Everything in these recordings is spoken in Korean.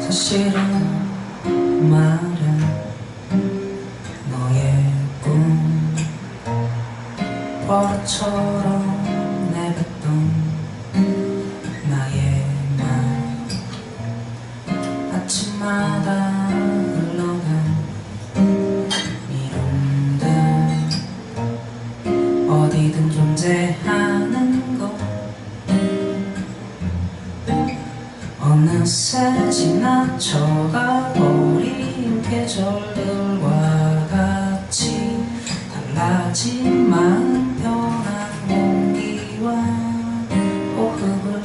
사실은 말은 너의 꿈. 버릇처럼 내뱉던 나의 말. 아침마다 흘러간 이름들. 어디든 존재하 어느새 지나쳐가 버린 계절들과 같이 달라지만 변한 공기와 호흡을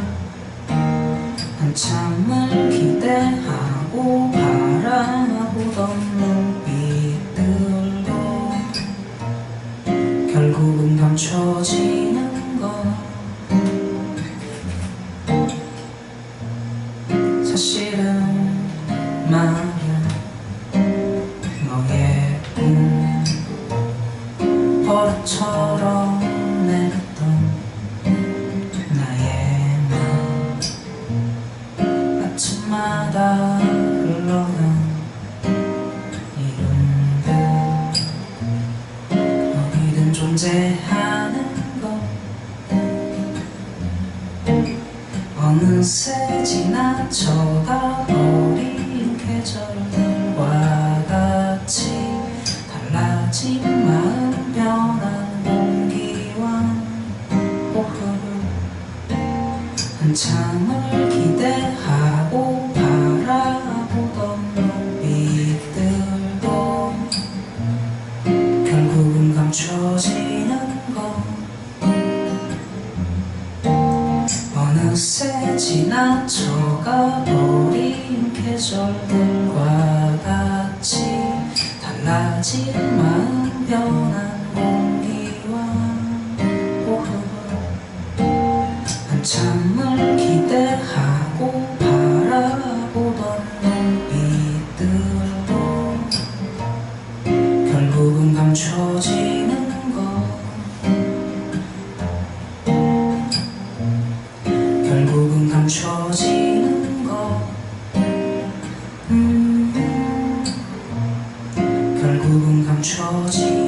한참을 기대하고 바라보던 눈빛들도 결국은 감춰지는 것 사실은 말야. 너의 꿈. 버릇처럼 내뱉던 나의 맘 아침마다 흘러간 이름들. 어디든 존재하 어느새 지나쳐가 버린 계절들과 같이 달라진 마음 변한 공기와 호흡을 한참을 기대하고 바라보던 눈빛들도 결국은 감춰지는 것 어느새 지나쳐가 버린 계절들과 같이 달라질만 변한 공기와 호흡 한참 조금 감춰지는 것 음, 결국은 감춰지는